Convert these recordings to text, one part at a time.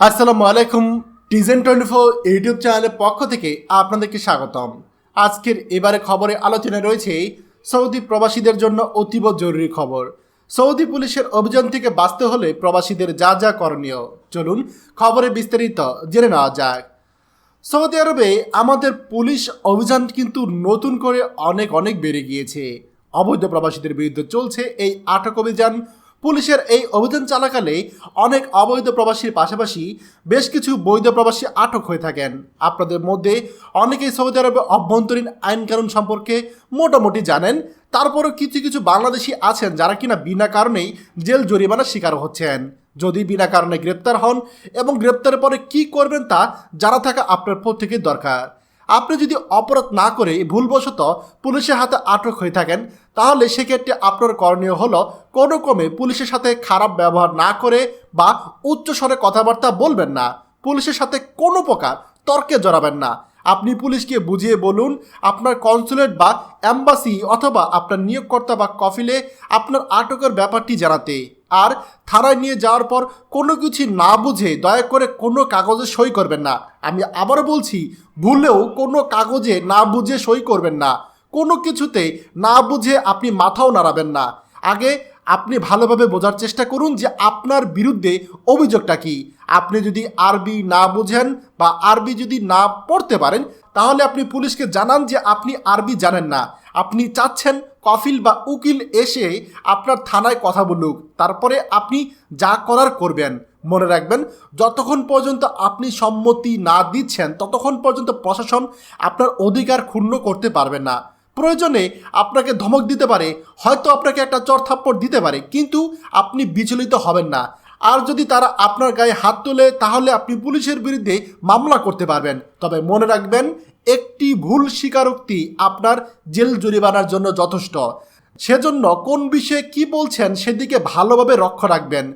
আসসালামু আলাইকুম, টিজেন twenty four YouTube চ্যানেলের পক্ষ থেকে আপনাদেরকে স্বাগতম। আজকের এবারে খবরে আলোচনা রয়েছে সৌদি প্রবাসীদের জন্য অতীব জরুরি খবর। সৌদি পুলিশের অভিযান থেকে বাঁচতে হলে প্রবাসীদের যা যা করণীয়, চলুন খবরে বিস্তারিত জেনে নেওয়া যাক। সৌদি আরবে আমাদের পুলিশ অভিযান কিন্তু নতুন করে অনেক অনেক বেড়ে গিয়েছে। অবৈধ প্রবাসীদের বিরুদ্ধে চলছে এই আটক অভিযান। পুলিশের এই অভিযান চালাকালে অনেক অবৈধ প্রবাসীর পাশাপাশি বেশ কিছু বৈধ প্রবাসী আটক হয়ে থাকেন। আপনাদের মধ্যে অনেকেই সৌদি আরবে অভ্যন্তরীণ আইনকানুন সম্পর্কে মোটামুটি জানেন। তারপরও কিছু কিছু বাংলাদেশি আছেন যারা কিনা বিনা কারণেই জেল জরিমানার শিকার হচ্ছেন। যদি বিনা কারণে গ্রেপ্তার হন এবং গ্রেপ্তারের পরে কি করবেন তা জানা থাকা আপনার প্রত্যেকে দরকার। আপনি যদি অপরাধ না করে ভুলবশত পুলিশের হাতে আটক হয়ে থাকেন, তাহলে সেক্ষেত্রে আপনার করণীয় হলো কোনো ক্রমে পুলিশের সাথে খারাপ ব্যবহার না করে বা উচ্চস্বরে কথাবার্তা বলবেন না। পুলিশের সাথে কোনো প্রকার তর্কে জড়াবেন না। আপনি পুলিশকে বুঝিয়ে বলুন, আপনার কনসুলেট বা অ্যাম্বাসি অথবা আপনার নিয়োগকর্তা বা কফিলে আপনার আটকের ব্যাপারটি জানাতে। আর থানায় নিয়ে যাওয়ার পর কোনো কিছু না বুঝে দয়া করে কোনো কাগজে সই করবেন না। আমি আবার বলছি, ভুলেও কোনো কাগজে না বুঝে সই করবেন না। কোনো কিছুতে না বুঝে আপনি মাথাও নাড়াবেন না। আগে আপনি ভালোভাবে বোঝার চেষ্টা করুন যে আপনার বিরুদ্ধে অভিযোগটা কি। আপনি যদি আরবি না বোঝেন বা আরবি যদি না পড়তে পারেন, তাহলে আপনি পুলিশকে জানান যে আপনি আরবি জানেন না। আপনি চাচ্ছেন কফিল বা উকিল এসে আপনার থানায় কথা বলুক, তারপরে আপনি যা করার করবেন। মনে রাখবেন, যতক্ষণ পর্যন্ত আপনি সম্মতি না দিচ্ছেন, ততক্ষণ পর্যন্ত প্রশাসন আপনার অধিকার ক্ষুণ্ণ করতে পারবে না। প্রয়োজনে আপনাকে ধমক দিতে পারে, হয়তো আপনাকে একটা চর থাপ্পড় দিতে পারে, কিন্তু আপনি বিচলিত হবেন না। আর যদি তারা আপনার গায়ে হাত তোলে, তাহলে আপনি পুলিশের বিরুদ্ধে মামলা করতে পারবেন। তবে মনে রাখবেন, একটি ভুল স্বীকারোক্তি আপনার জেল জরিমানার জন্য যথেষ্ট। সেজন্য কোন বিষয়ে কি বলছেন সেদিকে ভালোভাবে লক্ষ্য রাখবেন।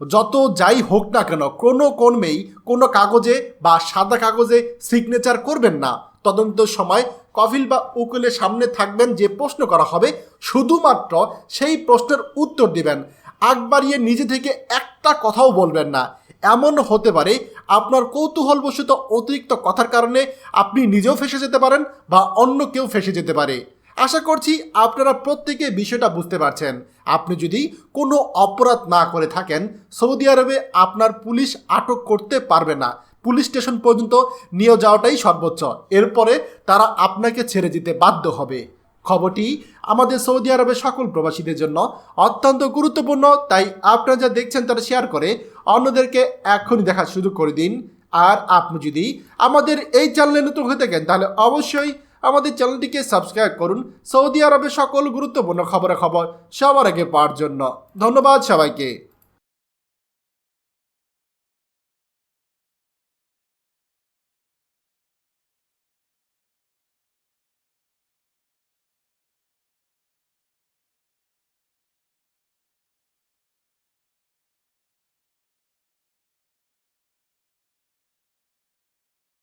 যত যাই হোক না কেন, কোনো কর্মেই কোনো কাগজে বা সাদা কাগজে সিগনেচার করবেন না। তদন্ত সময় কফিল বা উকিলের সামনে থাকবেন যে প্রশ্ন করা হবে, শুধুমাত্র সেই প্রশ্নের উত্তর দিবেন। আগ বাড়িয়ে নিজে থেকে একটা কথাও বলবেন না। এমন হতে পারে আপনার কৌতূহলবশত অতিরিক্ত কথার কারণে আপনি নিজেও ফেসে যেতে পারেন বা অন্য কেউ ফেসে যেতে পারে। আশা করছি আপনারা প্রত্যেকে বিষয়টা বুঝতে পারছেন। আপনি যদি কোনো অপরাধ না করে থাকেন, সৌদি আরবে আপনার পুলিশ আটক করতে পারবে না। পুলিশ স্টেশন পর্যন্ত নিয়ে যাওয়াটাই সর্বোচ্চ। এরপরে তারা আপনাকে ছেড়ে দিতে বাধ্য হবে। খবরটি আমাদের সৌদি আরবের সকল প্রবাসীদের জন্য অত্যন্ত গুরুত্বপূর্ণ, তাই আপনারা যা দেখছেন তারা শেয়ার করে অন্যদেরকে এখনই দেখার সুযোগ করে দিন। আর আপনি যদি আমাদের এই চ্যানেলে নতুন হয়ে থাকেন, তাহলে অবশ্যই আমাদের চ্যানেলটিকে সাবস্ক্রাইব করুন। সৌদি আরবের সকল গুরুত্বপূর্ণ খবরের খবর সবার আগে পাওয়ার জন্য। ধন্যবাদ সবাইকে।